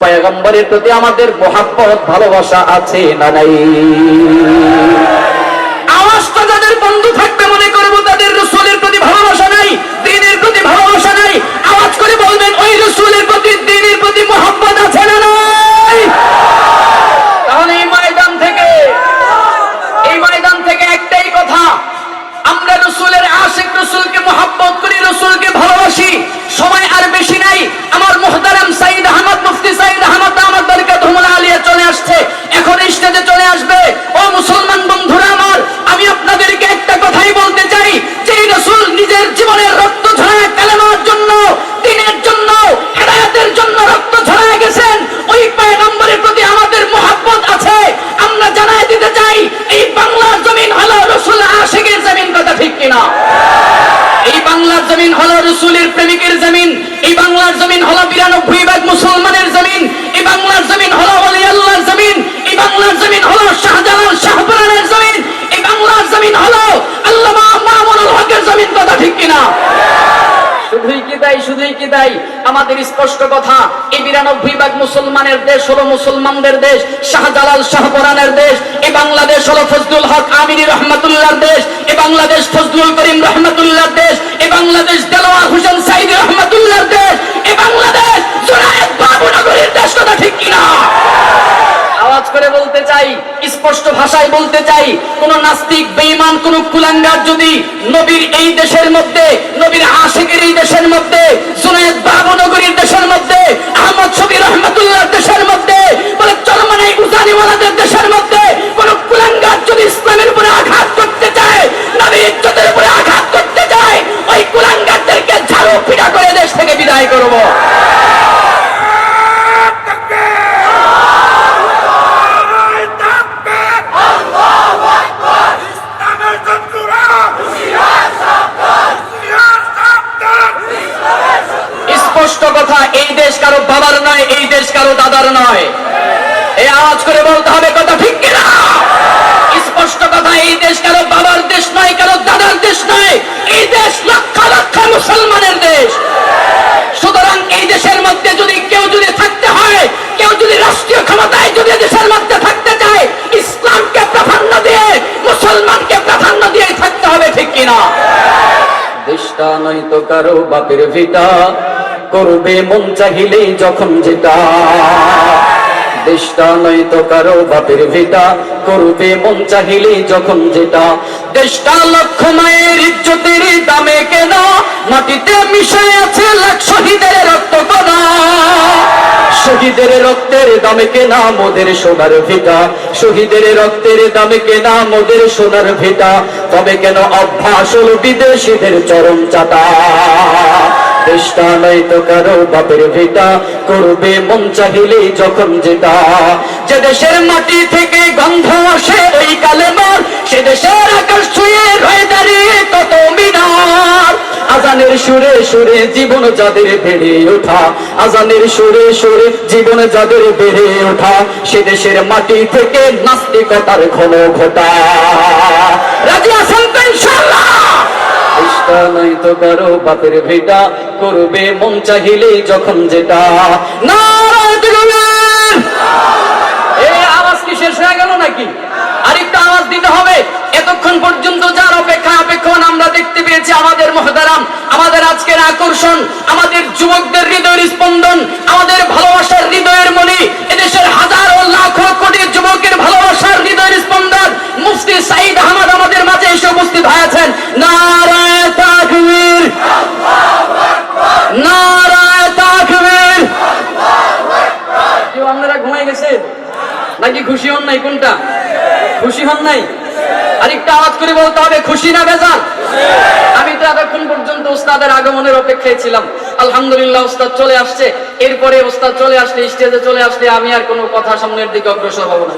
পয়গম্বরের প্রতি আমাদের মোহাব্বত ভালোবাসা আছে না নাই? তাই শুধুই কি তাই আমাদের স্পষ্ট কথা, এই বিরানব্বই ভাগ মুসলমানের দেশ হলো মুসলমানদের দেশ, শাহজালাল শাহপরানের দেশ, এ বাংলাদেশ হলো ফজলুল হক আমিনী রহমতুল্লাহর দেশ, এ বাংলাদেশ ফজলুল করিম রহমতুল্লাহর দেশ, এ বাংলাদেশ দেলোয়ার ভাষায় বলতে চাই, কোন নাস্তিক, বেঈমান, কোন কুলাঙ্গার যদি নবীর এই দেশের মধ্যে, নবীর আশিকের এই দেশের মধ্যে, জুনায়েদ বাবুনগরীর করে বলতে হবে, কথা ঠিক কিনা? স্পষ্ট কথা, এই দেশ কারও বাবার দেশ নয় কারও দাদার দেশ নয়? এই দেশ লক্ষ লক্ষ মুসলমানের দেশ। সুতরাং এই দেশের মধ্যে যদি কেউ যদি থাকতে হয়, কেউ যদি রাষ্ট্রীয় ক্ষমতায় যদি দেশের মধ্যে থাকতে চায়, ইসলামকে প্রাধান্য দিয়ে, মুসলমানকে প্রাধান্য দিয়ে থাকতে হবে, ঠিক কিনা? দেশটা নয় তো কারও বাপের ভিটা, করবে মন চাহিলে যখন যেটা। দেশটা নয়তো কারও বাপের ভিটা। করবে মন চাহিলে যখন যেটা। দেশটা লক্ষ মায়ের ইজ্জতের দামে কেন। মাটিতে মিশে আছে লাখ শহীদের রক্ত শহীদের রক্তের দামে কেনা মোদের সোনার ভিটা। শহীদের রক্তের দামে কেনা মোদের সোনার ভিটা। তবে কেন অভ্যাস বিদেশিদের চরম চাটা দেশটা নাই তো কারও বাপের ভিটা, করবে মন চাহিলে যখন যেটা। যে দেশের মাটি থেকে গন্ধ আসে ওই কালেমার সে দেশের আকাশ ছুঁয়ে রয়ে দাঁড়িয়ে কত মিনার। আজানের সুরে সুরে জীবন যাদের বেড়ে ওঠা, আজানের সুরে সুরে জীবন যাদের বেড়ে ওঠা, সে দেশের মাটি থেকে নাস্তিকতার ঘন ঘটা। রাজি ইনশাআল্লাহ চেষ্টা নাই তো কারও বাপের ভেটা। করবে মন চাহিলে যখন যেটা। আওয়াজ দিতে হবে। পর্যন্ত যার অপেক্ষা আমরা দেখতে পেয়েছি আমাদের আমাদের আজকের আকর্ষণ, আমাদের যুবকদের হৃদয়ের স্পন্দন, আমাদের ভালোবাসার হৃদয়ের নাকি খুশি হন নাই কোনটা? খুশি হন নাই? আরেকটা আওয়াজ করে বলতে হবে খুশি না বেজান আমি তো এতক্ষণ পর্যন্ত ওস্তাদের আগমনের অপেক্ষায় ছিলাম। আলহামদুলিল্লাহ ওস্তাদ চলে আসছে। এরপরে ওস্তাদ চলে আসলে স্টেজে চলে আসলে আমি আর কোনো কথা সামনের দিকে অগ্রসর হব না।